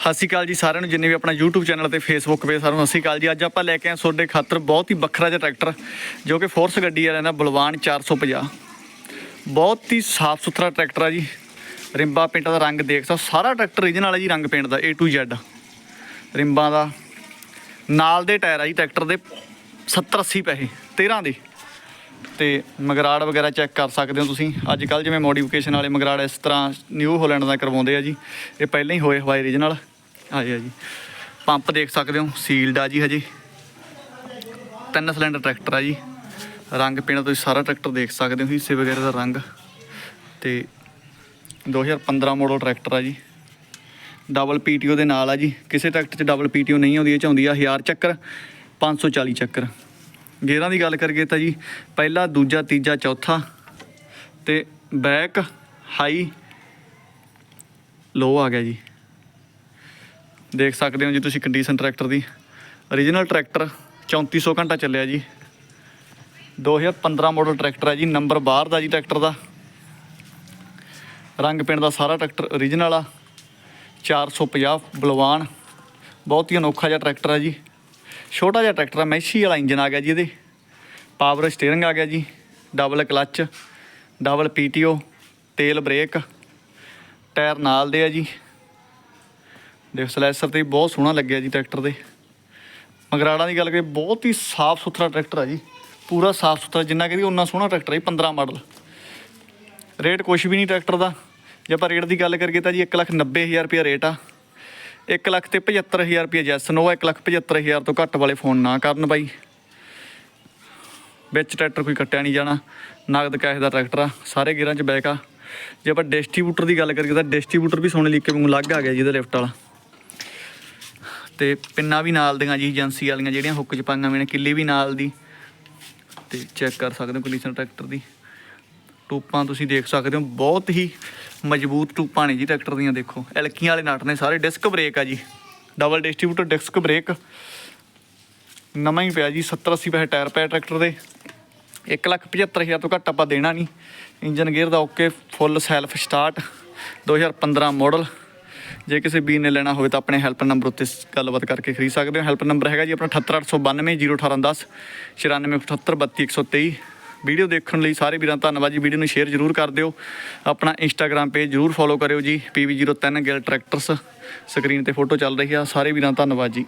ਸਤਿ ਸ਼੍ਰੀ ਅਕਾਲ ਜੀ ਸਾਰਿਆਂ ਨੂੰ, ਜਿੰਨੇ ਵੀ ਆਪਣਾ YouTube ਚੈਨਲ ਤੇ Facebook ਪੇਜ ਸਾਰਿਆਂ ਨੂੰ ਸਤਿ ਸ਼੍ਰੀ ਅਕਾਲ ਜੀ। ਅੱਜ ਆਪਾਂ ਲੈ ਕੇ ਆਏ ਤੁਹਾਡੇ ਖਾਤਰ ਬਹੁਤ ਹੀ ਵੱਖਰਾ ਜਿਹਾ ਟਰੈਕਟਰ, ਜੋ ਕਿ ਫੋਰਸ ਗੱਡੀ ਵਾਲਿਆਂ ਦਾ ਬਲਵਾਨ 450 ਬਹੁਤ ਹੀ ਸਾਫ਼ ਸੁਥਰਾ ਟਰੈਕਟਰ ਆ ਜੀ। ਰਿੰਬਾ ਪੇਂਟਾਂ ਦਾ ਰੰਗ ਦੇਖ ਸਕਦੇ ਸਾਰਾ ਟਰੈਕਟਰ ਰੀਜਨਲ ਹੈ ਜੀ ਰੰਗ ਪੇਂਟ ਦਾ, A to Z ਰਿੰਬਾਂ ਦਾ, ਨਾਲ ਦੇ ਟਾਇਰ ਆ ਜੀ ਟਰੈਕਟਰ ਦੇ 70 80 ਪੈਸੇ 13 ਦੇ। ਤੇ ਮਗਰਾੜ ਵਗੈਰਾ ਚੈੱਕ ਕਰ ਸਕਦੇ ਹੋ ਤੁਸੀਂ। ਅੱਜ ਕੱਲ ਜਿਵੇਂ ਮੋਡੀਫਿਕੇਸ਼ਨ ਵਾਲੇ ਮਗਰਾੜ ਇਸ ਤਰ੍ਹਾਂ ਨਿਊ ਹੋਲੈਂਡ ਦਾ ਕਰਵਾਉਂਦੇ ਆ ਜੀ। ਇਹ ਪਹਿਲਾਂ ਹੀ ਹੋਏ ਹਵਾਈ ਰੀਜਨਲ ਆਏ ਆ ਜੀ। ਪੰਪ ਦੇਖ ਸਕਦੇ ਹੋ ਸੀਲਡ ਆ ਜੀ ਹਜੇ। ਤਿੰਨ ਸਿਲੰਡਰ ਟਰੈਕਟਰ ਆ ਜੀ। ਰੰਗ ਪੀਣਾ ਤੁਸੀਂ ਸਾਰਾ ਟਰੈਕਟਰ ਦੇਖ ਸਕਦੇ ਹੋ, ਹਿੱਸੇ ਵਗੈਰਾ ਦਾ ਰੰਗ। ਤੇ 2015 ਮਾਡਲ ਟਰੈਕਟਰ ਆ ਜੀ। ਡਬਲ ਪੀਟੀਓ ਦੇ ਨਾਲ ਆ ਜੀ। ਕਿਸੇ ਟਰੈਕਟਰ 'ਚ ਡਬਲ ਪੀਟੀਓ ਨਹੀਂ ਆਉਂਦੀ, ਇਹ 'ਚ ਆਉਂਦੀ ਆ 1000 ਚੱਕਰ 540 ਚੱਕਰ। ਗੇਅਰਾਂ ਦੀ ਗੱਲ ਕਰੀਏ ਤਾਂ ਜੀ, ਪਹਿਲਾ, ਦੂਜਾ, ਤੀਜਾ, ਚੌਥਾ ਤੇ ਬੈਕ ਹਾਈ ਲੋ ਆ ਗਿਆ ਜੀ। ਦੇਖ ਸਕਦੇ ਹੋ ਜੀ ਤੁਸੀਂ ਕੰਡੀਸ਼ਨ ਟਰੈਕਟਰ ਦੀ। Origignal ਟਰੈਕਟਰ 3400 ਘੰਟਾ ਚੱਲਿਆ ਜੀ। 2015 ਮਾਡਲ ਟਰੈਕਟਰ ਹੈ ਜੀ ਨੰਬਰ ਬਾਹਰ ਦਾ ਜੀ ਟਰੈਕਟਰ ਦਾ। ਰੰਗ ਪਿੰਡ ਦਾ ਸਾਰਾ ਟਰੈਕਟਰ origignal ਆ। 450 ਬਲਵਾਨ, ਬਹੁਤ ਹੀ ਅਨੋਖਾ ਜਿਹਾ ਟਰੈਕਟਰ ਹੈ ਜੀ। ਛੋਟਾ ਜਿਹਾ ਟਰੈਕਟਰ ਆ ਮੈਸ਼ੀ ਵਾਲਾ ਇੰਜਨ ਆ ਗਿਆ ਜੀ ਇਹਦੇ। ਪਾਵਰ ਸਟੀਅਰਿੰਗ ਆ ਗਿਆ ਜੀ ਡਬਲ ਕਲੱਚ ਡਬਲ ਪੀਟੀਓ ਤੇਲ ਬ੍ਰੇਕ ਟਾਇਰ ਨਾਲ ਦੇ ਆ ਜੀ। ਦੇਖ ਸਲੈਸਰ ਤੇ ਬਹੁਤ ਸੋਹਣਾ ਲੱਗਿਆ ਜੀ ਟਰੈਕਟਰ ਦੇ ਮਗਰਾੜਾਂ ਦੀ ਗੱਲ ਕਰੀਏ ਬਹੁਤ ਹੀ ਸਾਫ਼ ਸੁਥਰਾ ਟਰੈਕਟਰ ਆ ਜੀ। ਪੂਰਾ ਸਾਫ਼ ਸੁਥਰਾ ਜਿੰਨਾ ਕਰੀਏ ਉਨਾ ਸੋਹਣਾ ਟਰੈਕਟਰ ਹੈ ਜੀ, 15 ਮਾਡਲ। ਰੇਟ ਕੁਛ ਵੀ ਨਹੀਂ ਟਰੈਕਟਰ ਦਾ। ਜੇ ਆਪਾਂ ਰੇਟ ਦੀ ਗੱਲ ਕਰੀਏ ਤਾਂ ਜੀ 190000 ਰੁਪਏ ਰੇਟ ਆ। 1 ਲੱਖ ਤੇ 75000 ਰੁਪਏ ਜੈਸ। ਨੋ 1 ਲੱਖ 75000 ਤੋਂ ਘੱਟ ਵਾਲੇ ਫੋਨ ਨਾ ਕਰਨ ਬਾਈ। ਵਿੱਚ ਟਰੈਕਟਰ ਕੋਈ ਕੱਟਿਆ ਨਹੀਂ ਜਾਣਾ, ਨਗਦ ਕੈਸ਼ ਦਾ ਟਰੈਕਟਰ ਆ, ਸਾਰੇ ਗੇਅਰਾਂ 'ਚ ਬੈਕ ਆ। ਜੇ ਆਪਾਂ ਡਿਸਟ੍ਰੀਬਿਊਟਰ ਦੀ ਗੱਲ ਕਰੀਏ ਤਾਂ ਡਿਸਟ੍ਰੀਬਿਊਟਰ ਵੀ ਸੋਨੇ ਲੀਕੇ ਵਾਂਗੂ ਲੱਗ ਆ ਗਿਆ ਜੀ ਲਿਫਟ ਵਾਲਾ। ਤੇ ਪਿੰਨਾਂ ਵੀ ਨਾਲ ਦੀਆਂ ਜੀ, ਏਜੰਸੀ ਵਾਲੀਆਂ ਜਿਹੜੀਆਂ ਹੁੱਕ 'ਚ ਪਾਈਆਂ ਹੋਈਆਂ ਨੇ, ਕਿੱਲੀ ਵੀ ਨਾਲ ਦੀ। ਤੇ ਚੈੱਕ ਕਰ ਸਕਦੇ ਹੋ ਕੰਡੀਸ਼ਨ ਟਰੈਕਟਰ ਦੀ। ਟੂਪਾਂ ਤੁਸੀਂ ਦੇਖ ਸਕਦੇ ਹੋ, ਬਹੁਤ ਹੀ ਮਜ਼ਬੂਤ ਟੂਪਾਂ ਨੇ ਜੀ ਟਰੈਕਟਰ ਦੀਆਂ, ਦੇਖੋ। ਐਲਕੀਆਂ ਵਾਲੇ ਨਟ ਨੇ ਸਾਰੇ, ਡਿਸਕ ਬ੍ਰੇਕ ਆ ਜੀ। ਡਬਲ ਡਿਸਟ੍ਰੀਬਿਊਟਰ ਡਿਸਕ ਬ੍ਰੇਕ ਨਵਾਂ ਹੀ ਪਿਆ ਜੀ 70 80 ਪੈਸੇ ਟਾਇਰ ਪਿਆ ਟਰੈਕਟਰ ਦੇ। 175000 ਤੋਂ ਘੱਟ ਆਪਾਂ ਦੇਣਾ ਨਹੀਂ। ਇੰਜਨ ਗੇਅਰ ਦਾ okay full self start 2015 model ਜੇ ਕਿਸੇ ਵੀਰ ਨੇ ਲੈਣਾ ਹੋਵੇ ਤਾਂ ਆਪਣੇ ਹੈਲਪ ਨੰਬਰ ਉੱਤੇ ਗੱਲਬਾਤ ਕਰਕੇ ਖਰੀਦ ਸਕਦੇ ਹੋ। ਹੈਲਪ ਨੰਬਰ ਹੈਗਾ ਜੀ ਆਪਣਾ 78892 01810 94783 ਵੀਡੀਓ ਦੇਖਣ ਲਈ ਸਾਰੇ ਵੀਰਾਂ ਧੰਨਵਾਦ ਜੀ। ਵੀਡੀਓ ਨੂੰ ਸ਼ੇਅਰ ਜ਼ਰੂਰ ਕਰ ਦਿਓ। ਆਪਣਾ ਇੰਸਟਾਗ੍ਰam ਪੇਜ ਜ਼ਰੂਰ ਫੋਲੋ ਕਰਿਓ ਜੀ। PV03 ਗਿਲ ਟਰੈਕਟਰਸ ਸਕਰੀਨ ਤੇ ਫੋਟੋ ਚੱਲ ਰਹੀ ਆ। ਸਾਰੇ ਵੀਰਾਂ ਧੰਨਵਾਦ ਜੀ।